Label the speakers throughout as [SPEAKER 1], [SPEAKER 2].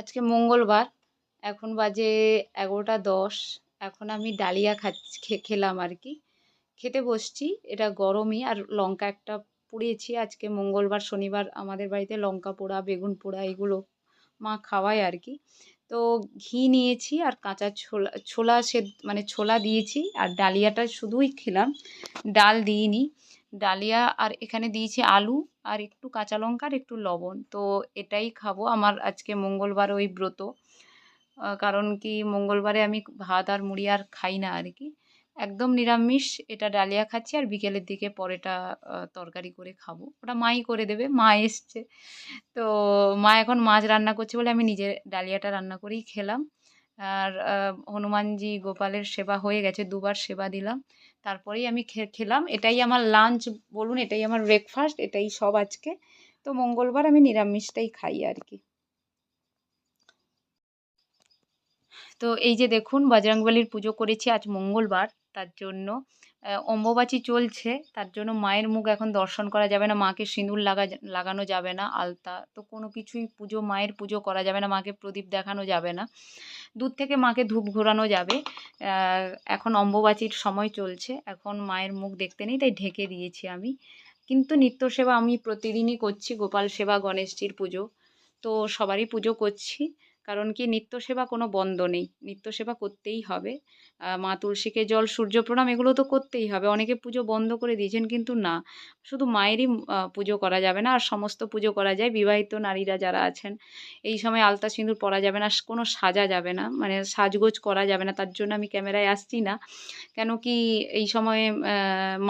[SPEAKER 1] আজকে মঙ্গলবার, এখন বাজে এগারোটা দশ। এখন আমি ডালিয়া খাচ্ছি খেলাম আর কি। খেতে বসছি, এটা গরমই আর লঙ্কা একটা পুড়িয়েছি আজকে মঙ্গলবার, শনিবার আমাদের বাড়িতে লঙ্কা পোড়া, বেগুন পোড়া এগুলো মা খাওয়ায় আর কি। তো ঘি নিয়েছি আর কাঁচা ছোলা ছোলা সে মানে ছোলা দিয়েছি আর ডালিয়াটা শুধুই খেলাম। ডাল দিইনি। ডালিয়া আর এখানে দিয়েছি আলু আর একটু কাঁচা লঙ্কা আর একটু লবণ। তো এটাই খাব আমার আজকে মঙ্গলবার ওই ব্রত। কারণ কি মঙ্গলবারে আমি ভাত আর মুড়ি আর খাই না আর কি। একদম নিরামিষ, এটা ডালিয়া খাচ্ছি আর বিকেলের দিকে পরেটা তরকারি করে খাব। ওটা মাই করে দেবে, মা এসছে। তো মা এখন মাছ রান্না করছে বলে আমি নিজে ডালিয়াটা রান্না করেই খেলাম। আর হনুমানজি গোপালের সেবা হয়ে গেছে, দুবার সেবা দিলাম। তারপরেই আমি খেলাম। এটাই আমার লাঞ্চ বলুন, এটাই আমার ব্রেকফাস্ট এটাই সব আজকে। তো মঙ্গলবার আমি নিরামিষটাই খাই আর কি। তো এই যে দেখুন বজরংবলীর পুজো করেছি আজ মঙ্গলবার, তার জন্য অম্বুবাচী চলছে, তার জন্য মায়ের মুখ এখন দর্শন করা যাবে না, মাকে সিঁদুর লাগা লাগানো যাবে না, আলতা, তো কোনো কিছুই পুজো, মায়ের পুজো করা যাবে না, মাকে প্রদীপ দেখানো যাবে না। দূর থেকে মাকে ধূপ ঘোরানো যাবে এখন অম্বুবাচীর সময় চলছে, এখন মায়ের মুখ দেখতে নেই, তাই ঢেকে দিয়েছি আমি। কিন্তু নিত্য সেবা আমি প্রতিদিনই করছি, গোপাল সেবা, গণেশজির পুজো, তো সবারই পুজো করছি। কারণ কি নিত্য সেবা কোনো বন্ধ নেই। নিত্য সেবা করতেই হবে। মা তুলসীকে জল, সূর্য প্রণাম এগুলো তো করতেই হবে। অনেকে পুজো বন্ধ করে দিয়েছেন কিন্তু না। শুধু মায়েরই পুজো করা যাবে না, আর সমস্ত পুজো করা যায়। বিবাহিত নারীরা যারা আছেন, এই সময় আলতা সিঁদুর পরা যাবে না কোনো সাজা যাবে না। মানে সাজগোজ করা যাবে না, তার জন্য আমি ক্যামেরায় আসছি না। কেন কি এই সময়ে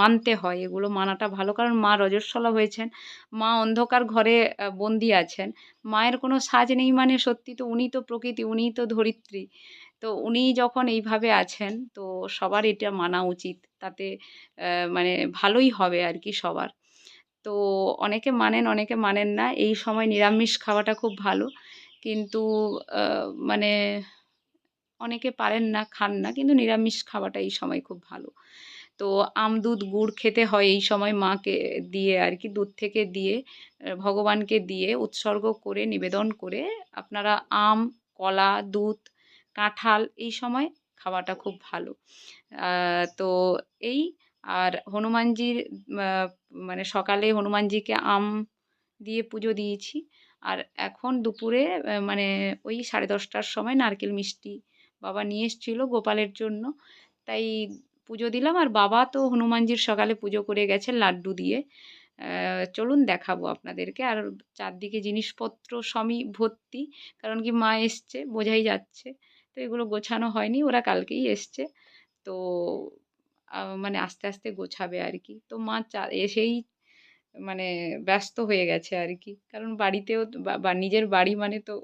[SPEAKER 1] মানতে হয়। এগুলো মানাটা ভালো। কারণ মা রজস্বলা হয়েছেন। মা অন্ধকার ঘরে বন্দি আছেন। মায়ের কোনো সাজ নেই মানে সত্যি তো উনি তো প্রকৃতি, উনি তো ধরিত্রী। তো উনি যখন এইভাবে আছেন, তো সবার এটা মানা উচিত। তাতে মানে ভালোই হবে আর কি সবার। তো অনেকে মানেন অনেকে মানেন না। এই সময় নিরামিষ খাওয়াটা খুব ভালো। কিন্তু মানে অনেকে পারেন না, খান না। কিন্তু নিরামিষ খাওয়াটা এই সময় খুব ভালো। তো আম দুধ গুড় খেতে হয় এই সময় মাকে দিয়ে আর কি, দুধ থেকে দিয়ে ভগবানকে দিয়ে উৎসর্গ করে নিবেদন করে আপনারা আম, কলা, দুধ, কাঁঠাল এই সময় খাওয়াটা খুব ভালো। তো এই আর হনুমানজির মানে সকালে হনুমানজিকে আম দিয়ে পুজো দিয়েছি। আর এখন দুপুরে মানে ওই সাড়ে দশটার সময় নারকেল মিষ্টি বাবা নিয়ে এসেছিল গোপালের জন্য। তাই পুজো দিলাম। আর বাবা তো হনুমানজির সকালে পুজো করে গেছে লাড্ডু দিয়ে। চলুন দেখাবো আপনাদেরকে। আর চারদিকে জিনিসপত্র সবই ভর্তি, কারণ কি মা এসছে, বোঝাই যাচ্ছে। তো এগুলো গোছানো হয়নি, ওরা কালকেই এসছে। তো মানে আস্তে আস্তে গোছাবে আর কি। তো মা চা, এসেই মানে ব্যস্ত হয়ে গেছে আর কি। কারণ বাড়িতেও বা, নিজের বাড়ি মানে তো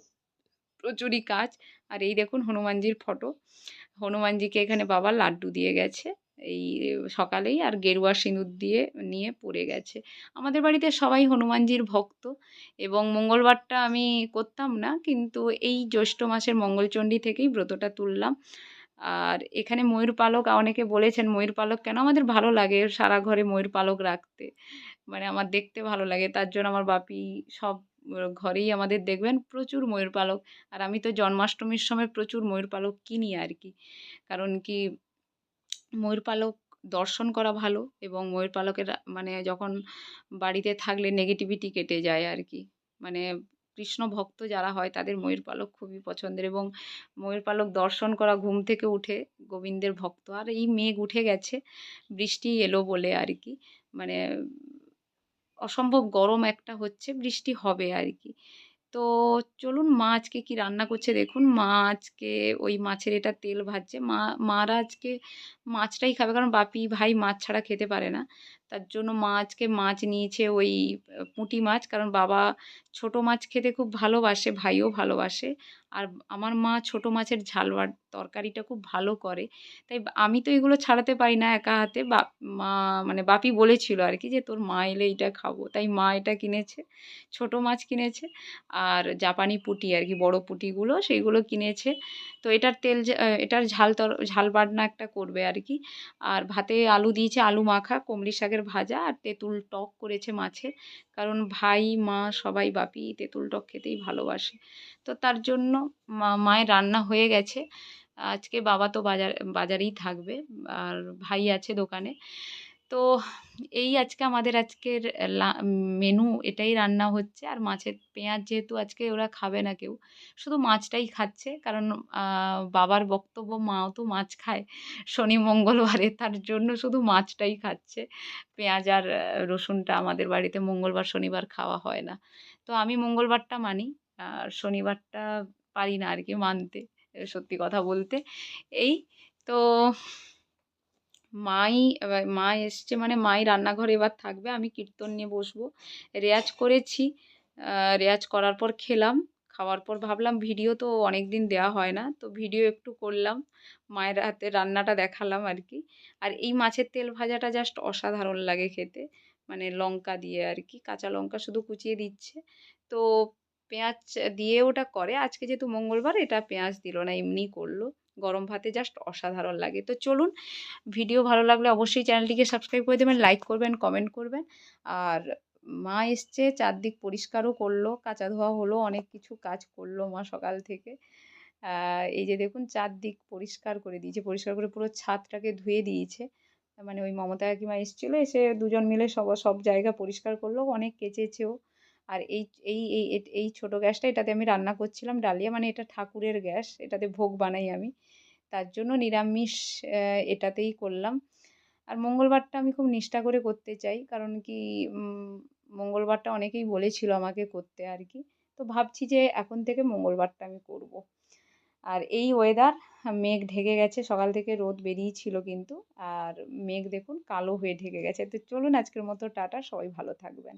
[SPEAKER 1] প্রচুরই কাজ। আর এই দেখুন হনুমানজির ফটো। হনুমানজিকে এখানে বাবা লাড্ডু দিয়ে গেছে। এই সকালেই আর গেরুয়া সিঁদুর দিয়ে নিয়ে পড়ে গেছে। আমাদের বাড়িতে সবাই হনুমানজির ভক্ত এবং মঙ্গলবারটা আমি করতাম না, কিন্তু এই জ্যৈষ্ঠ মাসের মঙ্গলচণ্ডী থেকেই ব্রতটা তুললাম। আর এখানে ময়ূর পালক, অনেকে বলেছেন ময়ূর পালক কেন আমাদের ভালো লাগে সারা ঘরে ময়ূর পালক রাখতে? মানে আমার দেখতে ভালো লাগে, তার জন্য আমার বাপি সব ঘরেই আমাদের দেখবেন প্রচুর ময়ূর পালক। আর আমি তো জন্মাষ্টমীর সময় প্রচুর ময়ূর পালক কিনি আর কি কারণ কি, ময়ূর পালক দর্শন করা ভালো এবং ময়ূর পালকের মানে যখন বাড়িতে থাকলে নেগেটিভিটি কেটে যায় আর কি মানে কৃষ্ণ ভক্ত যারা হয় তাদের ময়ূর পালক খুবই পছন্দের এবং ময়ূর পালক দর্শন করা ঘুম থেকে উঠে গোবিন্দের ভক্ত। আর এই মেঘ উঠে গেছে, বৃষ্টি এলো বলে আর কি মানে অসম্ভব গরম একটা হচ্ছে, বৃষ্টি হবে আর কি তো চলুন মা আজকে কী রান্না করছে দেখুন। মা আজকে ওই মাছের এটা তেল ভাজছে। মা, মারা আজকে মাছটাই খাবে কারণ বাপি ভাই মাছ ছাড়া খেতে পারে না। তার জন্য মা আজকে মাছ নিয়েছে ওই পুঁটি মাছ। কারণ বাবা ছোট মাছ খেতে খুব ভালোবাসে, ভাইও ভালোবাসে। আর আমার মা ছোট মাছের ঝাল বা তরকারিটা খুব ভালো করে। তাই আমি তো এগুলো ছাড়াতে পারি না একা হাতে। বা, মা মানে বাপি বলেছিল আর কি যে, তোর মা এলে এইটা খাব। তাই মা এটা কিনেছে, ছোট মাছ কিনেছে। আর জাপানি পুঁটি আর কি, বড় পুঁটিগুলো সেইগুলো কিনেছে। তো এটার তেল এটার ঝাল তর, ঝাল বাটনা একটা করবে আর কি। আর ভাতে আলু দিয়েছে আলু মাখা, কুমড়ি শাকের ভাজা আর তেঁতুল টক করেছে মাছের। কারণ ভাই, মা সবাই বাপি তেঁতুল টক খেতেই ভালোবাসে। তো তার জন্য মায়ের রান্না হয়ে গেছে। আজকে বাবা তো বাজার, বাজারেই থাকবে। আর ভাই আছে দোকানে। তো এই আজকে আমাদের আজকের মেনু এটাই রান্না হচ্ছে। আর মাছের পেঁয়াজ যেহেতু আজকে ওরা খাবে না কেউ, শুধু মাছটাই খাচ্ছে। কারণ বাবার বক্তব্য, মাও তো মাছ খায়। শনি, মঙ্গলবারে তার জন্য শুধু মাছটাই খাচ্ছে। পেঁয়াজ আর রসুনটা আমাদের বাড়িতে মঙ্গলবার, শনিবার খাওয়া হয় না। তো আমি মঙ্গলবারটা মানি, আর শনিবারটা পারি না আর কি মানতে সত্যি কথা বলতে। এই, তো মাই মা এসছে মানে মাই রান্নাঘরে এবার থাকবে, আমি কীর্তন নিয়ে বসবো। রেয়াজ করেছি রেয়াজ করার পর খেলাম, খাওয়ার পর ভাবলাম ভিডিও তো অনেক দিন দেওয়া হয় না, তো ভিডিও একটু করলাম, মায়ের হাতে রান্নাটা দেখালাম আর কি। আর এই মাছের তেল ভাজাটা জাস্ট অসাধারণ লাগে খেতে মানে লঙ্কা দিয়ে আর কি, কাঁচা লঙ্কা শুধু কুচিয়ে দিচ্ছে। তো পেঁয়াজ দিয়ে ওটা করে, আজকে যেহেতু মঙ্গলবার, এটা পেঁয়াজ দিল না, এমনি করল। গরম ভাতে জাস্ট অসাধারণ লাগে। তো চলুন ভিডিও ভালো লাগলে অবশ্যই চ্যানেলটিকে সাবস্ক্রাইব করে দেবেন লাইক করবেন কমেন্ট করবেন। আর মা এসছে, চারদিক পরিষ্কারও করল, কাঁচা ধোয়া হলো, অনেক কিছু কাজ করল মা সকাল থেকে। এই যে দেখুন, চারদিক পরিষ্কার করে দিয়েছে, পরিষ্কার করে পুরো ছাদটাকে ধুয়ে দিয়েছে। মানে ওই মমতা কাকিমা এসেছিল, এসে দুজন মিলে সব সব জায়গা পরিষ্কার করল, অনেক কেচেছেও। আর এই এই এই এই ছোটো গ্যাসটা এটাতে আমি রান্না করছিলাম ডালিয়া মানে এটা ঠাকুরের গ্যাস, এটাতে ভোগ বানাই আমি। তার জন্য নিরামিষ এটাতেই করলাম। আর মঙ্গলবারটা আমি খুব নিষ্ঠা করে করতে চাই, কারণ কি মঙ্গলবারটা অনেকেই বলেছিল আমাকে করতে আর কি। তো ভাবছি যে এখন থেকে মঙ্গলবারটা আমি করব। আর এই ওয়েদার মেঘ ঢেকে গেছে, সকাল থেকে রোদ বেরিয়েছিল কিন্তু। আর মেঘ দেখুন, কালো হয়ে ঢেকে গেছে। তো চলুন আজকের মতো, টাটা, সবাই ভালো থাকবেন।